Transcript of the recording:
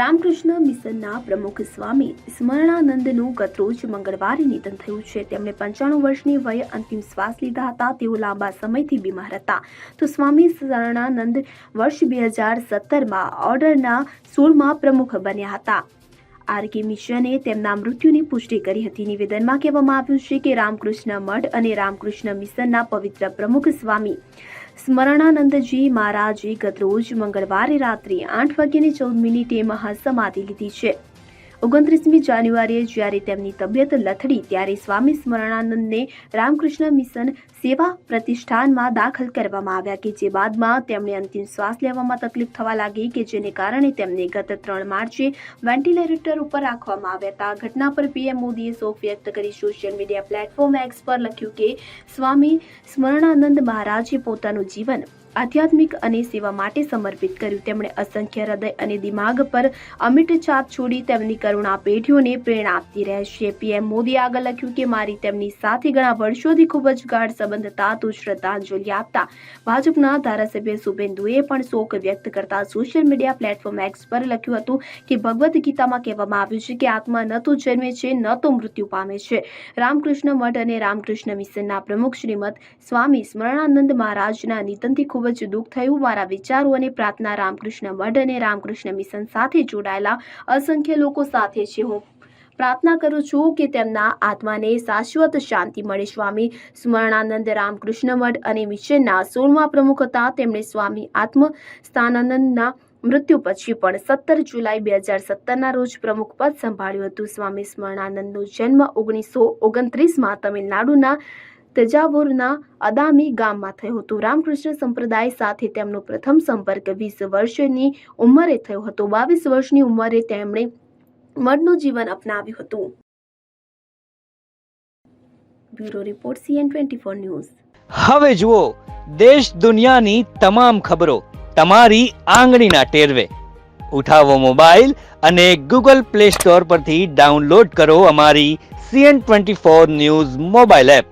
રામકૃષ્ણ મિશનના પ્રમુખ સ્વામી સ્મરણાનંદનું ગતરોજ મંગળવારે નિધન થયું છે. તેમણે પંચાણું વર્ષની વયે અંતિમ શ્વાસ લીધા હતા. તેઓ લાંબા સમયથી બીમાર હતા. તો સ્વામી સ્મરણાનંદ વર્ષ બે હજાર સત્તરમાં ઓર્ડરના સોળમાં પ્રમુખ બન્યા હતા. આરકે મિશને તેમના મૃત્યુની પુષ્ટિ કરી હતી. નિવેદનમાં કહેવામાં આવ્યું છે કે રામકૃષ્ણ મઠ અને રામકૃષ્ણ મિશનના પવિત્ર પ્રમુખ સ્વામી સ્મરણાનંદજી મહારાજે ગતરોજ મંગળવારે રાત્રે આઠ વાગ્યાની ચૌદ મિનિટે મહાસમાધિ લીધી છે. ઓગણત્રીસમી જાન્યુઆરીએ જ્યારે તેમની તબિયત લથડી, ત્યારે સ્વામી સ્મરણાનંદને રામકૃષ્ણ મિશન સેવા પ્રતિષ્ઠાનમાં દાખલ કરવામાં આવ્યા કે જે બાદમાં તેમણે અંતિમ શ્વાસ લેવામાં તકલીફ થવા લાગી કે જેને કારણે તેમને ગત ત્રણ માર્ચે વેન્ટિલેટર ઉપર રાખવામાં આવ્યા હતા. ઘટના પર પીએમ મોદીએ શોક વ્યક્ત કરી સોશિયલ મીડિયા પ્લેટફોર્મ એક્સ પર લખ્યું કે સ્વામી સ્મરણાનંદ મહારાજે પોતાનું જીવન આધ્યાત્મિક અને સેવા માટે સમર્પિત કર્યું. તેમણે અસંખ્ય હૃદય અને દિમાગ પર અમિટ છાપ છોડી તેમની કરુણા પેઢીઓને પ્રેરણા આપતી રહેશે. પીએમ મોદીએ આગળ લખ્યું કે, મારી તેમની સાથે ઘણા વર્ષોથી ખૂબ જ ગાઢ સંબંધ તાતો શ્રદ્ધાંજલિ આપતા ભાજપના ધારાસભ્ય શુભેન્દુએ પણ શોક વ્યક્ત કરતા સોશિયલ મીડિયા પ્લેટફોર્મ એક્સ પર લખ્યું હતું કે, ભગવદ્ ગીતામાં કહેવામાં આવ્યું છે કે, આત્મા ન તો જન્મે છે, ન તો મૃત્યુ પામે છે. રામકૃષ્ણ મઠ અને રામકૃષ્ણ મિશનના પ્રમુખ શ્રીમદ સ્વામી સ્મરણાનંદ મહારાજના નિધનથી ખૂબ જ દુઃખ થયું. મારા વિચારો અને પ્રાર્થના રામકૃષ્ણ મઠ અને રામકૃષ્ણ મિશન સાથે જોડાયેલા અસંખ્ય લોકો સાથે છે. હું પ્રાર્થના કરું છું કે તેમના આત્માને શાશ્વત શાંતિ મળે. સ્વામી સ્મરણાનંદ રામકૃષ્ણ મઠ અને મિશનના સોળમા પ્રમુખ હતા તેમણે સ્વામી આત્મ સ્થાનાનંદના મૃત્યુ પછી પણ સત્તર જુલાઈ બે હજાર સત્તરના રોજ પ્રમુખ પદ સંભાળ્યું હતું. સ્વામી સ્મરણાનંદનો જન્મ ઓગણીસો ઓગણત્રીસમાં તમિલનાડુના તજાવુરના અદામી ગામમાં થયો હતો. રામકૃષ્ણ સંપ્રદાય સાથે તેમનો પ્રથમ સંપર્ક વીસ વર્ષની ઉંમરે થયો હતો. બાવીસ વર્ષની ઉંમરે તેમણે મનનું જીવન અપનાવ્યું હતું. Bureau report CN twenty four news. હવે જુઓ, દેશ દુનિયાની તમામ ખબરો તમારી આંગળીના ટેરવે. ઉઠાવો મોબાઈલ અને ગૂગલ પ્લે સ્ટોર પરથી ડાઉનલોડ કરો અમારી CN twenty four news mobile app.